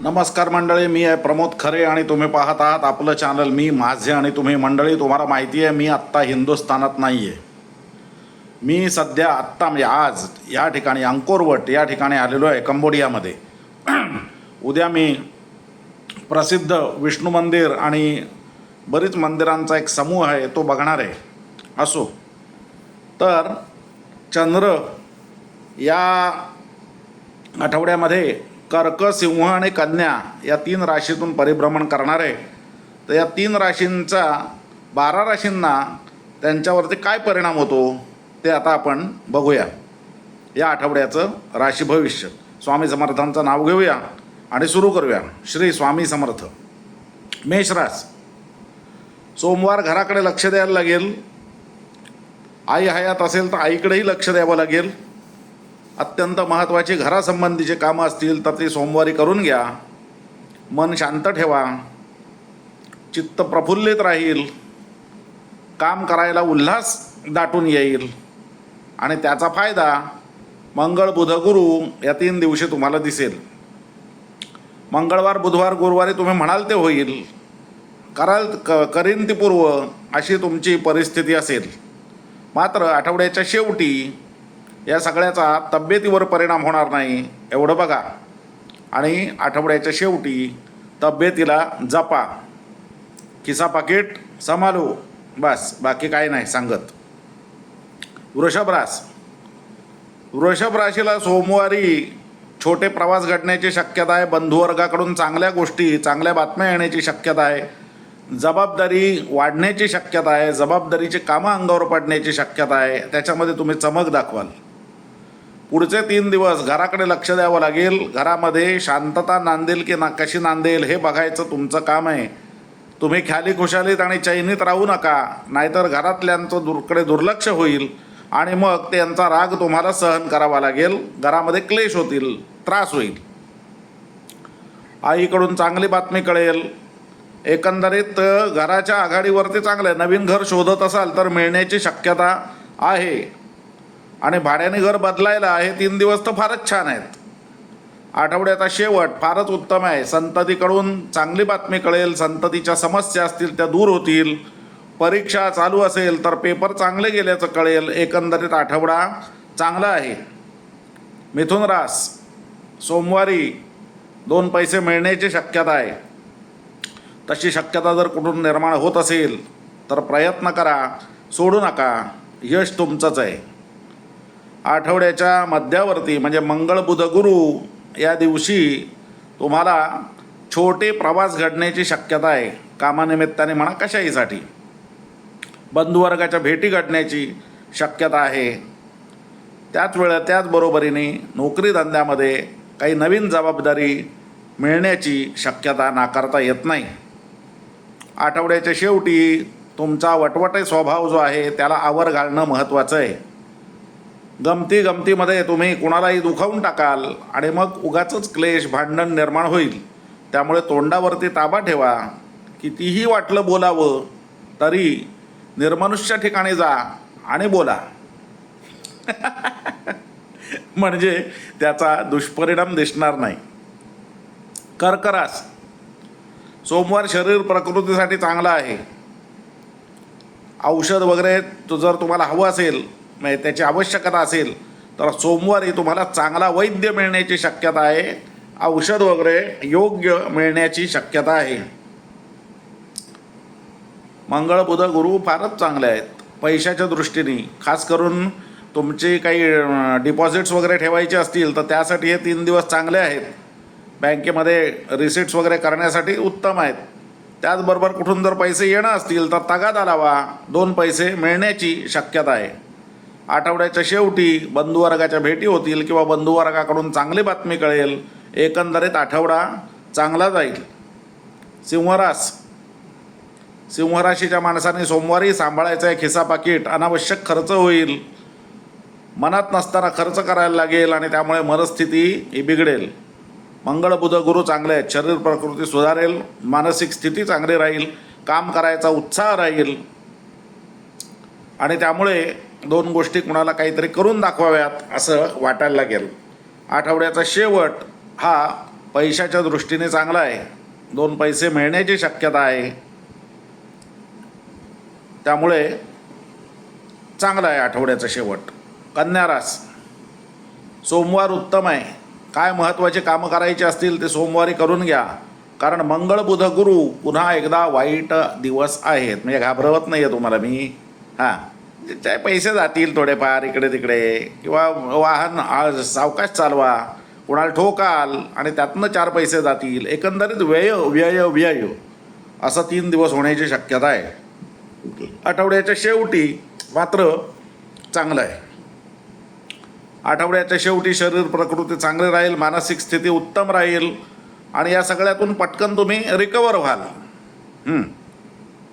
नमस्कार मंडळी मी आहे प्रमोद खरे आणि तुम्ही पाहत आहात आपलं चॅनल मी माझे आणि तुम्ही मंडळी तुम्हाला माहिती आहे मी आत्ता हिंदुस्थानात नाही आहे मी सध्या आत्ता म्हणजे आज या ठिकाणी अंकोरवट या ठिकाणी आलेलो आहे कंबोडियामध्ये. उद्या मी प्रसिद्ध विष्णू मंदिर आणि बरीच मंदिरांचा एक समूह आहे तो बघणार आहे. असो. तर चंद्र या आठवड्यामध्ये कर्क सिंह आणि कन्या या तीन राशीतून परिभ्रमण करणार. आहे तर या तीन राशींचा बारा राशींना त्यांच्यावरती काय परिणाम होतो ते आता आपण बघूया. या आठवड्याचं राशी भविष्य. स्वामी समर्थांचं नाव घेऊया आणि सुरू करूया. श्री स्वामी समर्थ. मेषरास सोमवार घराकडे लक्ष द्यायला लागेल. आई हयात असेल तर आईकडेही लक्ष द्यावं लागेल. अत्यंत महत्त्वाची घरासंबंधीचे कामं असतील तर ती सोमवारी करून घ्या. मन शांत ठेवा. चित्त प्रफुल्लित राहील. काम करायला उल्हास दाटून येईल. आणि त्याचा फायदा मंगळ बुध गुरु या तीन दिवशी तुम्हाला दिसेल. मंगळवार बुधवार गुरुवारी तुम्ही म्हणाल ते होईल. कराल क करीन ती पूर्व अशी तुमची परिस्थिती असेल. मात्र आठवड्याच्या शेवटी या सगळ्याचा तब्येतीवर परिणाम होणार नाही. एवढं बघा. आणि आठवड्याच्या शेवटी तब्येतीला जपा. खिसा पाकिट समालो. बस बाकी काही नाही सांगत. वृषभ रास. वृषभ राशीला सोमवारी छोटे प्रवास घडण्याची शक्यता आहे. बंधुवर्गाकडून चांगल्या गोष्टी चांगल्या बातम्या येण्याची शक्यता आहे. जबाबदारी वाढण्याची शक्यता आहे. जबाबदारीची कामं अंगावर पडण्याची शक्यता आहे. त्याच्यामध्ये तुम्ही चमक दाखवाल. पुढचे तीन दिवस घराकडे लक्ष द्यावं लागेल. घरामध्ये शांतता नांदेल की ना कशी नांदेल हे बघायचं तुमचं काम आहे. तुम्ही ख्याली खुशालीत आणि चैनीत राहू नका नाहीतर घरातल्यांचं दूरकडे दुर्लक्ष होईल आणि मग त्यांचा राग तुम्हाला सहन करावा लागेल. घरामध्ये क्लेश होतील त्रास होईल. आईकडून चांगली बातमी कळेल. एकंदरीत घराच्या आघाडीवरती चांगलं आहे. नवीन घर शोधत असाल तर मिळण्याची शक्यता आहे. आणि भाड्याने घर बदलायला हे तीन दिवस तर फारच छान आहेत. आठवड्याचा शेवट फारच उत्तम आहे. संततीकडून चांगली बातमी कळेल संततीच्या समस्या असतील त्या दूर होतील. परीक्षा चालू असेल तर पेपर चांगले गेल्याचं कळेल. एकंदरीत आठवडा चांगला आहे. मिथुन रास सोमवारी दोन पैसे मिळण्याची शक्यता आहे. तशी शक्यता जर कुठून निर्माण होत असेल तर प्रयत्न करा. सोडू नका. यश तुमचंच आहे. आठवड्याच्या मध्यावरती म्हणजे मंगळ बुध गुरु या दिवशी तुम्हाला छोटे प्रवास घडण्याची शक्यता आहे. कामानिमित्ताने म्हणा कशाहीसाठी. बंधुवर्गाच्या भेटी घडण्याची शक्यता आहे. त्याच वेळा त्याचबरोबरीने नोकरीधंद्यामध्ये नोकरी धंद्यामध्ये काही नवीन जबाबदारी मिळण्याची शक्यता नाकारता येत नाही. आठवड्याच्या शेवटी तुमचा वटवटे स्वभाव जो आहे त्याला आवर घालणं महत्त्वाचं आहे. गमती गमतीमध्ये तुम्ही कुणालाही दुखावून टाकाल आणि मग उगाचंच क्लेश भांडण निर्माण होईल. त्यामुळे तोंडावरती ताबा ठेवा. कितीही वाटलं बोलावं तरी निर्मनुष्य ठिकाणी जा आणि बोला. म्हणजे त्याचा दुष्परिणाम दिसणार नाही. कर्करास सोमवार शरीर प्रकृतीसाठी चांगलं आहे. औषध वगैरे जर तुम्हाला हवं असेल म्हणजे त्याची आवश्यकता असेल तर सोमवारी तुम्हाला चांगला वैद्य मिळण्याची शक्यता आहे औषध वगैरे योग्य मिळण्याची शक्यता आहे. मंगळ बुध गुरु फारच चांगले आहेत. पैशाच्या दृष्टीने खास करून तुमचे काही डिपॉझिट्स वगैरे ठेवायचे असतील तर त्यासाठी हे तीन दिवस चांगले आहेत. बँकेमध्ये रिसिट्स वगैरे करण्यासाठी उत्तम आहेत. त्याचबरोबर कुठून जर पैसे येणं असतील तर तगादा लावा. दोन पैसे मिळण्याची शक्यता आहे. आठवड्याच्या शेवटी बंधुवर्गाच्या भेटी होतील किंवा बंधुवर्गाकडून चांगली बातमी कळेल एकंदरीत आठवडा चांगला जाईल. सिंहरास. सिंहराशीच्या माणसाने सोमवारी सांभाळायचं आहे खिसा पाकिट अनावश्यक खर्च होईल. मनात नसताना खर्च करायला लागेल आणि त्यामुळे मनस्थिती ही बिघडेल. मंगळ बुध गुरु चांगले आहेत. शरीर प्रकृती सुधारेल. मानसिक स्थिती चांगली राहील. काम करायचा उत्साह राहील. आणि त्यामुळे दोन गोष्टी कुणाला काहीतरी करून दाखवाव्यात असं वाटायला लागेल. आठवड्याचा शेवट हा पैशाच्या दृष्टीने चांगला आहे. दोन पैसे मिळण्याची शक्यता आहे. त्यामुळे चांगला आहे आठवड्याचा शेवट. कन्या रास सोमवार उत्तम आहे. काय महत्त्वाचे कामं करायचे असतील ते सोमवारी करून घ्या. कारण मंगळ बुध गुरु पुन्हा एकदा वाईट दिवस आहेत. म्हणजे घाबरवत नाही आहे तुम्हाला मी. हां. त्या पैसे जातील थोडेफार इकडे तिकडे. किंवा वाहन आज सावकाश चालवा. कुणाला ठोकाल आणि त्यातनं चार पैसे जातील. एकंदरीत व्यय व्यय व्यय. असं तीन दिवस होण्याची शक्यता आहे. आठवड्याच्या शेवटी मात्र चांगलं आहे. आठवड्याच्या शेवटी शरीर प्रकृती चांगली राहील मानसिक स्थिती उत्तम राहील आणि या सगळ्यातून पटकन तुम्ही रिकवर व्हाल.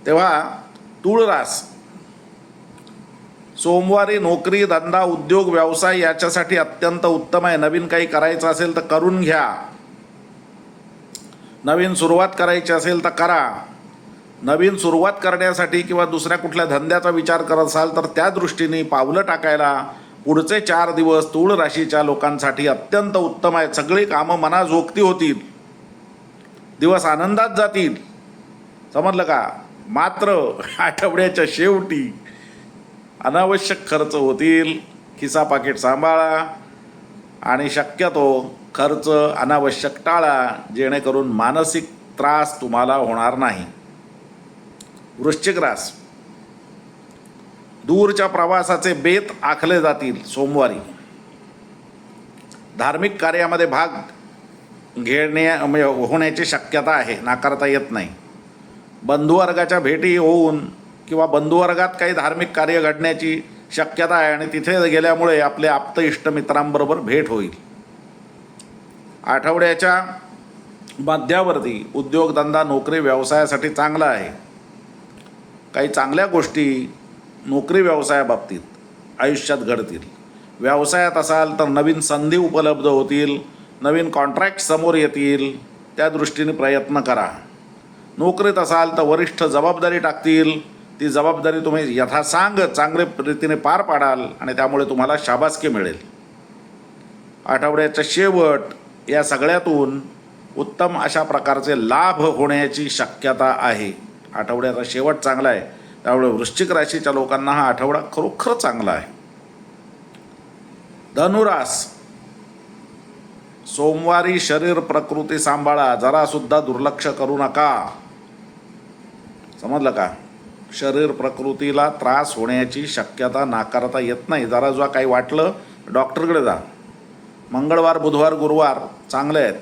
तेव्हा तूळरास सोमवारी नोकरी धंदा उद्योग व्यवसाय याच्यासाठी अत्यंत उत्तम आहे. नवीन काही करायचं असेल तर करून घ्या. नवीन सुरुवात करायची असेल तर करा. नवीन सुरुवात करण्यासाठी किंवा दुसऱ्या कुठल्या धंद्याचा विचार करत असाल तर त्या दृष्टीने पावलं टाकायला पुढचे चार दिवस तूळ राशीच्या लोकांसाठी अत्यंत उत्तम आहेत. सगळी कामं मनाजोगती होतील. दिवस आनंदात जातील. समजलं का? मात्र आठवड्याच्या शेवटी अनावश्यक खर्च होतील. खिसा पाकिट सांभाळा. आणि शक्यतो खर्च अनावश्यक टाळा जेणेकरून मानसिक त्रास तुम्हाला होणार नाही. वृश्चिक रास. दूरच्या प्रवासाचे बेत आखले जातील सोमवारी. धार्मिक कार्यामध्ये भाग घेण्या म्हणजे होण्याची शक्यता आहे. नाकारता येत नाही. बंधुवर्गाच्या भेटी होऊन किंवा बंधुवर्गात काही धार्मिक कार्य घडण्याची शक्यता आहे आणि तिथे गेल्यामुळे आपले आप्त इष्टमित्रांबरोबर भेट होईल. आठवड्याच्या मध्यावरती उद्योगधंदा नोकरी व्यवसायासाठी चांगला आहे. काही चांगल्या गोष्टी नोकरी व्यवसायाबाबतीत आयुष्यात घडतील. व्यवसायात असाल तर नवीन संधी उपलब्ध होतील नवीन कॉन्ट्रॅक्ट समोर येतील त्या दृष्टीने प्रयत्न करा. नोकरीत असाल तर वरिष्ठ जबाबदारी टाकतील ती जबाबदारी तुम्ही यथासांग चांगल्या रीतीने पार पाडाल आणि त्यामुळे तुम्हाला शाबासकी मिळेल. आठवड्याचा शेवट या सगळ्यातून उत्तम अशा प्रकारचे लाभ होण्याची शक्यता आहे. आठवड्याचा शेवट चांगला आहे. त्यामुळे वृश्चिक राशीच्या लोकांना हा आठवडा खरोखर चांगला आहे. धनुरास सोमवारी शरीर प्रकृती सांभाळा जरासुद्धा दुर्लक्ष करू नका. समजलं का? शरीर प्रकृतीला त्रास होण्याची शक्यता नाकारता येत नाही. जरा जेव्हा काही वाटलं डॉक्टरकडे जा. मंगळवार बुधवार गुरुवार चांगले आहेत.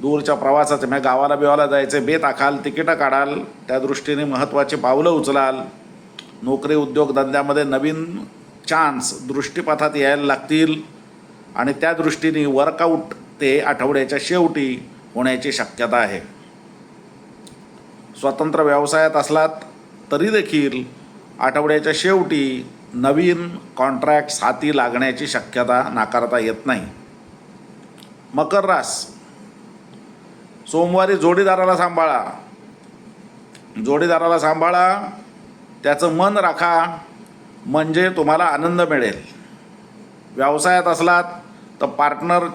दूरच्या प्रवासाचे म्हणजे गावाला बिवाला जायचे बेत आखाल तिकीटं काढाल त्या दृष्टीने महत्त्वाची पावलं उचलाल. नोकरी उद्योगधंद्यामध्ये नवीन चान्स दृष्टीपथात यायला लागतील. आणि त्या दृष्टीने वर्कआउट ते आठवड्याच्या शेवटी होण्याची शक्यता आहे. स्वतंत्र व्यवसायात असलात तरी देखील आठवड्याच्या शेवटी नवीन कॉन्ट्रॅक्ट्स हाती लागण्याची शक्यता नाकारता येत नाही. मकर रास. सोमवारी जोडीदाराला सांभाळा. जोडीदाराला सांभाळा त्याचं मन राखा म्हणजे तुम्हाला आनंद मिळेल. व्यवसायात असलात तर पार्टनर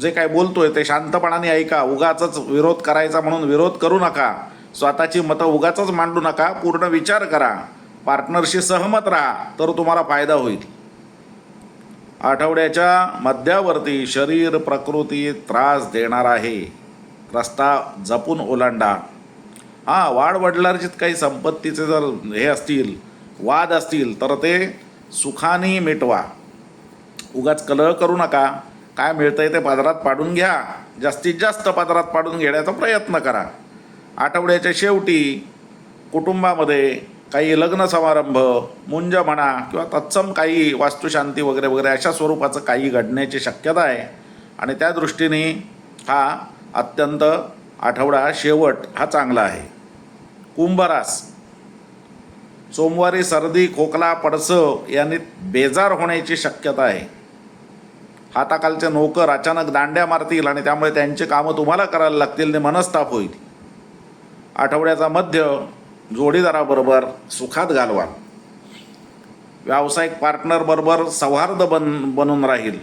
जे काय बोलतोय ते शांतपणाने ऐका उगाच विरोध करायचा म्हणून विरोध करू नका. स्वतःची मतं उगाच मांडू नका पूर्ण विचार करा. पार्टनरशी सहमत राहा तर तुम्हाला फायदा होईल. आठवड्याच्या मध्यावरती शरीर प्रकृती त्रास देणार आहे. रस्ता जपून ओलांडा. हां वाडवडिलांची काही संपत्तीचे जर हे असतील वाद असतील तर ते सुखाने मिटवा. उगाच कलह करू नका. काय मिळतंय ते पदरात पाडून घ्या. जास्तीत जास्त पदरात पाडून घेण्याचा प्रयत्न करा. आठवड्याच्या शेवटी कुटुंबामध्ये काही लग्न समारंभ मुंज म्हणा किंवा तत्सम काही वास्तुशांती वगैरे वगैरे अशा स्वरूपाचं काही घडण्याची शक्यता आहे. आणि त्या दृष्टीने हा अत्यंत आठवडा शेवट हा चांगला आहे. कुंभरास सोमवारी सर्दी खोकला पडसं यांनी बेजार होण्याची शक्यता आहे. हाताखालचे नोकर अचानक दांड्या मारतील आणि त्यामुळे त्यांची कामं तुम्हाला करायला लागतील ते मनस्ताप होईल. आठवड्याचा मध्य जोडीदाराबरोबर सुखात घालवा. व्यावसायिक पार्टनरबरोबर सौहार्द बन बनून राहील.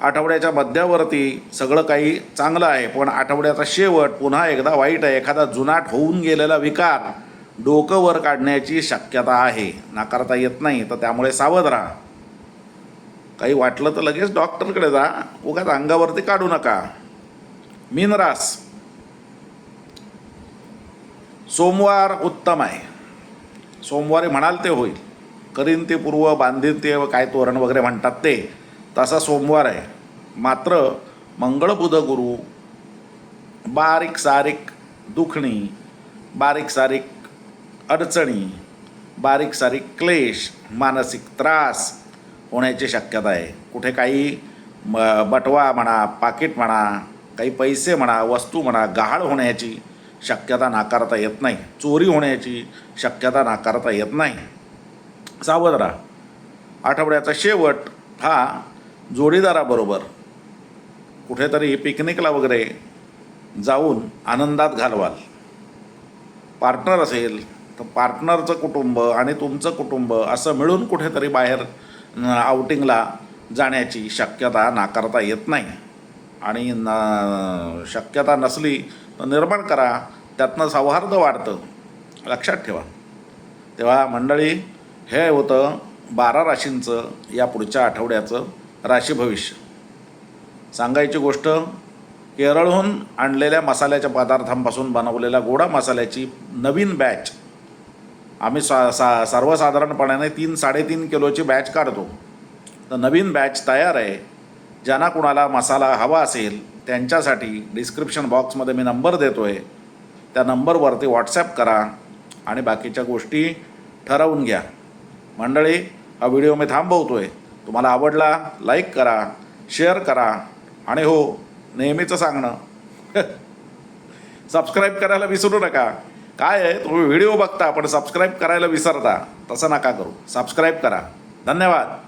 आठवड्याच्या मध्यावरती सगळं काही चांगलं आहे पण आठवड्याचा शेवट पुन्हा एकदा वाईट आहे. एखादा जुनाट होऊन गेलेला विकार डोकं वर काढण्याची शक्यता आहे. नाकारता येत नाही तर त्यामुळे सावध राहा. काही वाटलं तर लगेच डॉक्टरकडे जा. उगाच अंगावरती काढू नका. मीनरास सोमवार उत्तम आहे. सोमवारी म्हणाल ते होईल. करीन ते पूर्व बांधीन ते काय तोरण वगैरे म्हणतात ते तसा सोमवार आहे. मात्र मंगळ बुध गुरु बारीक सारीक दुखणी बारीक सारीक अडचणी बारीक सारीक क्लेश मानसिक त्रास होण्याची शक्यता आहे. कुठे काही म बटवा म्हणा पाकिट म्हणा काही पैसे म्हणा वस्तू म्हणा गहाळ होण्याची शक्यता नाकारता येत नाही. चोरी होण्याची शक्यता नाकारता येत नाही. सावध राहा. आठवड्याचा शेवट हा जोडीदाराबरोबर कुठेतरी पिकनिकला वगैरे जाऊन आनंदात घालवाल. पार्टनर असेल तर पार्टनरचं कुटुंब आणि तुमचं कुटुंब असं मिळून कुठेतरी बाहेर आउटिंगला जाण्याची शक्यता नाकारता येत नाही. आणि न शक्यता नसली निर्माण करा त्यातनं सौहार्द वाढतं. लक्षात ठेवा. तेव्हा मंडळी हे होतं बारा राशींचं या पुढच्या आठवड्याचं राशी भविष्य. सांगायची गोष्ट केरळहून आणलेल्या मसाल्याच्या पदार्थांपासून बनवलेल्या गोडा मसाल्याची नवीन बॅच आम्ही सा सा सर्वसाधारणपणाने तीन साडेतीन किलोची बॅच काढतो. तर नवीन बॅच तयार आहे. ज्यांना कुणाला मसाला हवा असेल त्यांच्यासाठी डिस्क्रिप्शन बॉक्समध्ये मी नंबर देतो आहे त्या नंबरवरती व्हॉट्सॲप करा आणि बाकीच्या गोष्टी ठरवून घ्या. मंडळी हा व्हिडिओ मी थांबवतो आहे तुम्हाला आवडला लाईक करा शेअर करा आणि हो नेहमीचं सांगणं. सबस्क्राईब करायला विसरू नका. काय आहे? तुम्ही व्हिडिओ बघता पण सबस्क्राईब करायला विसरता. तसं नका करू. सबस्क्राईब करा. धन्यवाद.